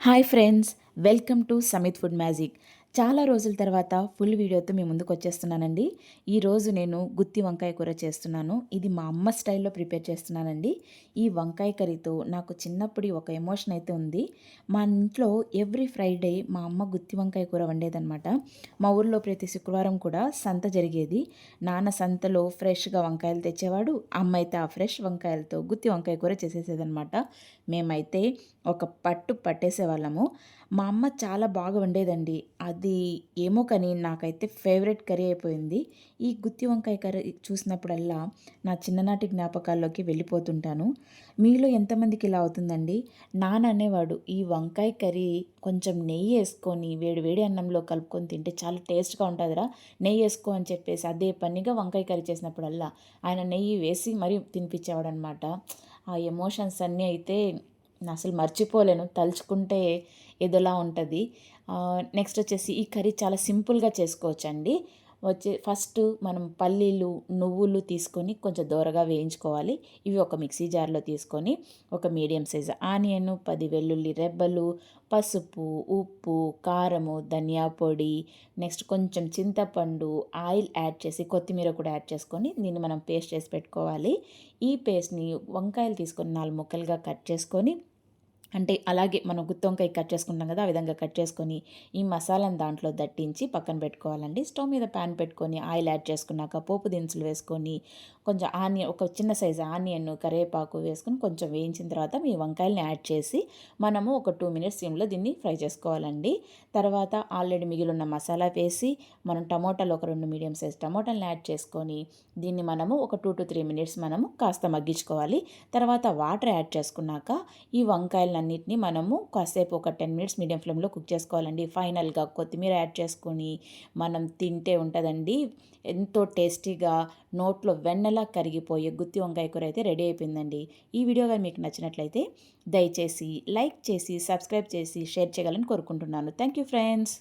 Hi friends welcome to Samith food magic చాలా రోజుల తర్వాత ఫుల్ వీడియోతో మీ ముందుకు వచ్చేస్తున్నానండి. ఈరోజు నేను గుత్తి వంకాయ కూర చేస్తున్నాను. ఇది మా అమ్మ స్టైల్లో ప్రిపేర్ చేస్తున్నానండి. ఈ వంకాయ కర్రీతో నాకు చిన్నప్పుడు ఒక ఎమోషన్ అయితే ఉంది. మా ఇంట్లో ఎవ్రీ ఫ్రైడే మా అమ్మ గుత్తి వంకాయ కూర వండేదనమాట మా ఊర్లో ప్రతి శుక్రవారం కూడా సంత జరిగేది. నాన్న సంతలో ఫ్రెష్గా వంకాయలు తెచ్చేవాడు. అమ్మ అయితే ఆ ఫ్రెష్ వంకాయలతో గుత్తి వంకాయ కూర చేసేసేదనమాట మేమైతే ఒక పట్టు పట్టేసేవాళ్ళము. మా అమ్మ చాలా బాగా వండేదండి అది ఏమో కానీ నాకైతే ఫేవరెట్ కర్రీ అయిపోయింది. ఈ గుత్తి వంకాయ కర్రీ చూసినప్పుడల్లా నా చిన్ననాటి జ్ఞాపకాల్లోకి వెళ్ళిపోతుంటాను. మీలో ఎంతమందికి ఇలా అవుతుందండి? నాన్న అనేవాడు ఈ వంకాయ కర్రీ కొంచెం నెయ్యి వేసుకొని వేడి వేడి అన్నంలో కలుపుకొని తింటే చాలా టేస్ట్గా ఉంటుందిరా. నెయ్యి వేసుకో అని చెప్పేసి అదే పనిగా వంకాయ కర్రీ చేసినప్పుడల్లా ఆయన నెయ్యి వేసి మరీ తినిపించేవాడు అనమాట ఆ ఎమోషన్స్ అన్నీ అయితే అసలు మర్చిపోలేను. తలుచుకుంటే ఎదోలా ఉంటుంది. నెక్స్ట్ వచ్చేసి ఈ కర్రీ చాలా సింపుల్గా చేసుకోవచ్చండి. వచ్చే ఫస్ట్ మనం పల్లీలు నువ్వులు తీసుకొని కొంచెం దూరగా వేయించుకోవాలి. ఇవి ఒక మిక్సీ జార్లో తీసుకొని ఒక మీడియం సైజ్ ఆనియన్ పది వెల్లుల్లి రెబ్బలు పసుపు ఉప్పు కారము ధనియా పొడి నెక్స్ట్ కొంచెం చింతపండు ఆయిల్ యాడ్ చేసి కొత్తిమీర కూడా యాడ్ చేసుకొని దీన్ని మనం పేస్ట్ చేసి పెట్టుకోవాలి. ఈ పేస్ట్ని వంకాయలు తీసుకొని నాలుగు ముక్కలుగా కట్ చేసుకొని అంటే అలాగే మనం గుత్తి వంకాయ కట్ చేసుకుంటాం కదా ఆ విధంగా కట్ చేసుకొని ఈ మసాలాను దాంట్లో దట్టించి పక్కన పెట్టుకోవాలండి. స్టవ్ మీద ప్యాన్ పెట్టుకొని ఆయిల్ యాడ్ చేసుకున్నాక పోపు దినుసులు వేసుకొని కొంచెం ఆనియన్ ఒక చిన్న సైజు ఆనియన్ కరివేపాకు వేసుకొని కొంచెం వేయించిన తర్వాత మీ వంకాయలని యాడ్ చేసి మనము ఒక టూ మినిట్స్ సిమ్లో దీన్ని ఫ్రై చేసుకోవాలండి. తర్వాత ఆల్రెడీ మిగిలిన మసాలా వేసి మనం టమోటాలు ఒక రెండు మీడియం సైజ్ టమోటాలను యాడ్ చేసుకొని దీన్ని మనము ఒక టూ టు త్రీ మినిట్స్ మనము కాస్త మగ్గించుకోవాలి. తర్వాత వాటర్ యాడ్ చేసుకున్నాక ఈ వంకాయలను అన్నిటిని మనము కాసేపు ఒక టెన్ మినిట్స్ మీడియం ఫ్లేమ్లో కుక్ చేసుకోవాలండి. ఫైనల్గా కొత్తిమీర యాడ్ చేసుకొని మనం తింటే ఉంటుందండి. ఎంతో టేస్టీగా నోట్లో వెన్నెలా కరిగిపోయే గుత్తి వంకాయ కూర అయితే రెడీ అయిపోయిందండి. ఈ వీడియో కానీ మీకు నచ్చినట్లయితే దయచేసి లైక్ చేసి సబ్స్క్రైబ్ చేసి షేర్ చేయాలని కోరుకుంటున్నాను. Thank you friends.